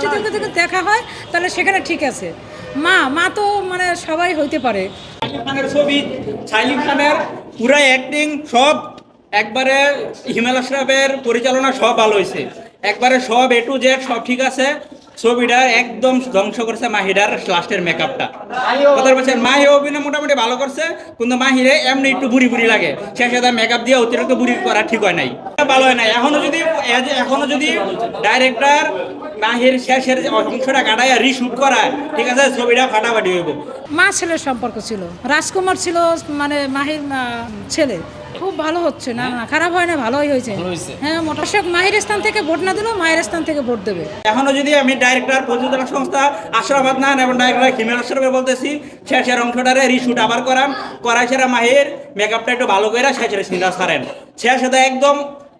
দৃষ্টিতে যদি দেখা হয় তাহলে সেখানে ঠিক আছে। মা মা তো মানে সবাই হইতে পারে। খানের ছবি সাইলিম খানের পুরা অ্যাক্টিং সব একবারে হিমেল আশরাফের পরিচালনা সব ভালো হয়েছে একবারে সব এ টু জেড সব ঠিক আছে। ছবিটা একদম ধ্বংস করছে মাহিরার লাস্টের মেকআপটা কথা বলছেন মাহি অভিনয় মোটামুটি ভালো করছে কিন্তু মাহিরে এমনি একটু বুড়ি বুড়ি লাগে। শেষে তার মেকআপ দিয়ে অতিরিক্ত বুড়ি করা ঠিক হয় নাই। ভালো হয় নাই। এখনও যদি এখনও যদি ডাইরেক্টর মাহির শেষের অংশটা কাটায় রিশুট করায়। ঠিক আছে ছবিটা ফাটাফাটি হইব। মা ছেলের সম্পর্ক ছিল। রাজকুমার ছিল মানে মাহির ছেলে। খুব ভালো হচ্ছে না না খারাপ হয় না ভালোই হয়েছে। হ্যাঁ মোটা দর্শক মাহির স্থান থেকে ভোট না দিলেও মায়ের স্থান থেকে ভোট দেবে। এখনও যদি আমি ডাইরেক্টর প্রযোজনা সংস্থা আশরাফাত নান এবং ডাইরেক্টর হিমেল আশরাফে বলতেছি শেষের অংশটারে রিশুট আবার করাম করাই সেরা মাহির মেকআপটা একটু ভালো করে শেষের সিনা সারেন শেষে একদম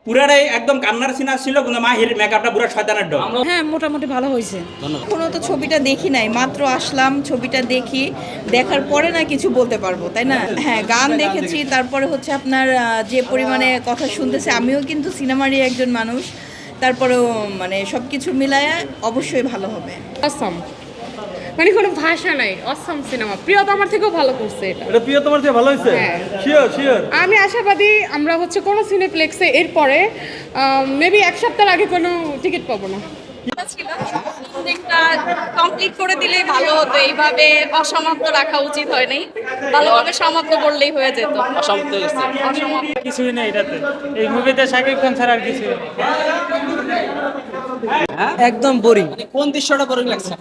পুরাটাই একদম কান্নার সিনা ছিল কিন্তু মাহির মেকআপটা পুরো শয়তানের ডগ হ্যাঁ মোটামুটি ভালো হয়েছে। এখনও তো ছবিটা দেখি নাই মাত্র আসলাম ছবিটা দেখি দেখার পরে না কিছু বলতে পারব তাই না? হ্যাঁ গান দেখেছি তারপরে হচ্ছে আপনার যে পরিমাণে কথা শুনতেছে আমিও কিন্তু সিনেমারই একজন মানুষ তারপরেও মানে সব কিছু মিলায় অবশ্যই ভালো হবে। অসম মানে কোনো ভাষা নাই অসম সিনেমা প্রিয়তা আমার থেকেও ভালো করছে এটা। এটা প্রিয় তোমার থেকে ভালো হয়েছে? হ্যাঁ। শিওর শিওর আমি আশাবাদী আমরা হচ্ছে কোনো সিনেপ্লেক্সে এরপরে মেবি এক সপ্তাহ আগে কোনো টিকিট পাবো না। কমপ্লিট করে দিলেই ভালো হতো। এইভাবে অসমাপ্ত রাখা উচিত হয় নাই। ভালোভাবে সমাপ্ত করলেই হয়ে যেত। অসমাপ্ত অসমাপ্ত। কিছুই নেই এটাতে। এই মুভিতে শাকিব খান ছাড়া আর কিছু একদম বোরিং কোন দৃশ্যটা বোরিং লাগছে?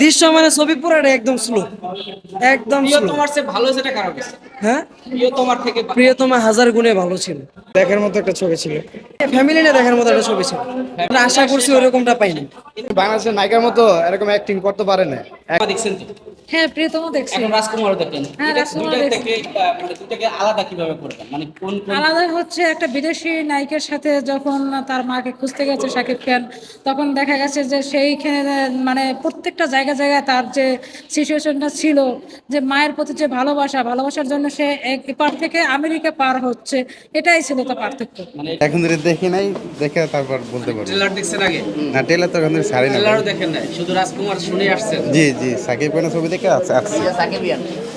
দৃশ্য মানে ছবি পুরাটা একদম স্লো একদম প্রিয় তোমার সে ভালো সেটা খারাপ হ্যাঁ? প্রিয় তোমার থেকে হাজার গুণে ভালো ছিল। দেখার মতো একটা ছবি ছিল। ফ্যামিলি নিয়ে দেখার মতো একটা ছবি ছিল। আমরা আশা করছি ওরকমটা পাইনি। বাংলাদেশের নায়িকার মতো এরকম অ্যাক্টিং করতে পারে না। দেখছেন তো? হ্যাঁ প্রিয়তমা দেখছি। এখন রাজকুমারও দেখলেন। হ্যাঁ, রাজকুমার দেখছি। মানে আলাদা কীভাবে করবেন? মানে কোন কোন আলাদা হচ্ছে একটা বিদেশি নায়িকার সাথে যখন তার মাকে খুঁজতে গেছে শাকিব খান তখন দেখা গেছে যে সেইখানে মানে প্রত্যেকটা জায়গা জায়গায় তার যে সিচুয়েশনটা ছিল যে মায়ের প্রতি যে ভালোবাসা ভালোবাসার জন্য সে এক এপার থেকে আমেরিকা পার হচ্ছে এটাই ছিল তার পার্থক্য। মানে এখন ধরে দেখি নাই দেখে তারপর বলতে পারব। ট্রেলার দেখছেন আগে? না টেলার তো এখন ধরে ছাড়ি না ট্রেলারও দেখেন নাই শুধু রাজকুমার শুনে আসছেন। জি জি সাকিব খানের ছবি আছে আসছে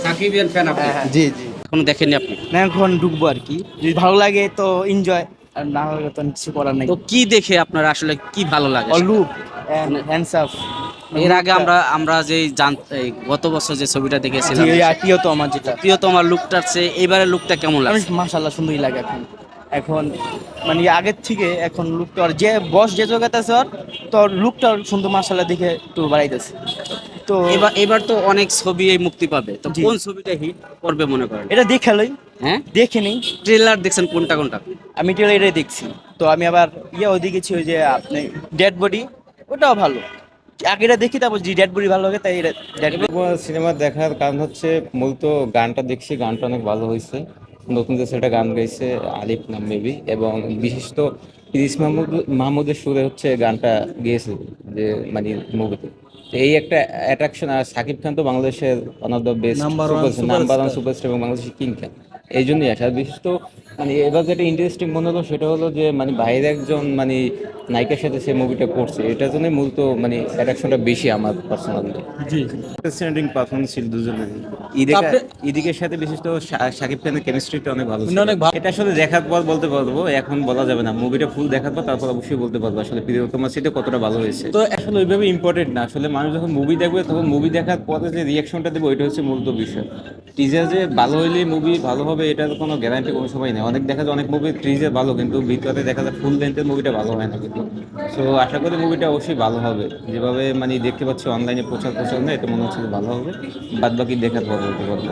সাকিবিয়ান ফ্যান আপনি? জি জি। এখনও দেখেননি আপনি? না এখন ঢুকবো আর কি। যদি ভালো লাগে তো এনজয় আর না হলে তো কিছু করার নেই। তো কি দেখে আপনার আসলে কি ভালো লাগে? লুক হ্যান্ডস আপ এর আগে আমরা আমরা যে জান গত বছর যে ছবিটা দেখেছিলাম প্রিয় তো আমার যেটা। প্রিয় তোমার লুকটার চেয়ে এবারের লুকটা কেমন লাগে মাশাল্লাহ সুন্দরই লাগে এখন। এখন মানে আগের থেকে এখন লুকটা যে বস যে জায়গাতে আছে ওর তো লুকটা সুন্দর মাশাল্লাহ দেখে একটু বাড়াইতেছে। তো এবার এবার তো অনেক ছবি এই মুক্তি পাবে। তো কোন ছবিটা হিট করবে মনে করেন? এটা দেখে লই। হ্যাঁ? দেখে নেই। ট্রেলার দেখছেন কোনটা কোনটা? আমি এটাই দেখছি। তো আমি আবার ইয়ে ওদিকে ছিল যে আপনি ডেড বডি ওটাও ভালো। আগেটা দেখি তারপর যে ডেড বডি ভালো লাগে তাই ডেড সিনেমা দেখার কারণ হচ্ছে মূলত গানটা দেখছি গানটা অনেক ভালো হয়েছে। নতুন যে সেটা গান গাইছে আলিফ নাম মেবি এবং বিশিষ্ট ইরিস মাহমুদ মাহমুদের সুরে হচ্ছে গানটা গিয়েছে যে মানে মুভিতে। এই একটা অ্যাট্রাকশন আর সাকিব খান তো বাংলাদেশের one of the best number one superstar এবং বাংলাদেশের কিং। খান এই জন্যই আসা। বিশেষ তো মানে এবার যেটা ইন্টারেস্টিং মনে হলো সেটা হলো যে মানে বাইরে একজন মানে নায়িকার সাথে সে মুভিটা করছে এটার জন্যই মূলত মানে অ্যাট্রাকশনটা বেশি আমার পার্সোনালি জি প্রেসিডেন্টিং পারফরমেন্স ছিল দুজনের। ইদিকের সাথে বিশেষ তো শাকিব খানের কেমিস্ট্রিটা অনেক ভালো অনেক ভালো। এটা আসলে দেখার পর বলতে পারব এখন বলা যাবে না। মুভিটা ফুল দেখার পর তারপর অবশ্যই বলতে পারব আসলে প্রিয়তমা সিটে কতটা ভালো হয়েছে। তো আসলে ওইভাবে ইম্পর্টেন্ট না। আসলে মানুষ যখন মুভি দেখবে তখন মুভি দেখার পরে যে রিয়াকশনটা দেবে ওইটা হচ্ছে মূলত বিষয়। টিজার যে ভালো হইলে মুভি ভালো হবে এটার কোনো গ্যারান্টি কোনো সময় নেই অনেক দেখা যায়, অনেক মুভি টিজার ভালো, কিন্তু ভিতরে দেখা যায় ফুল লেন্থের মুভিটা ভালো হয় না কিন্তু। সো আশা করি মুভিটা অবশ্যই ভালো হবে। যেভাবে মানে দেখতে পাচ্ছি অনলাইনে প্রচার প্রচার না, এটা মনে হচ্ছে ভালো হবে। বাদ বাকি দেখার পর বলতে পারব।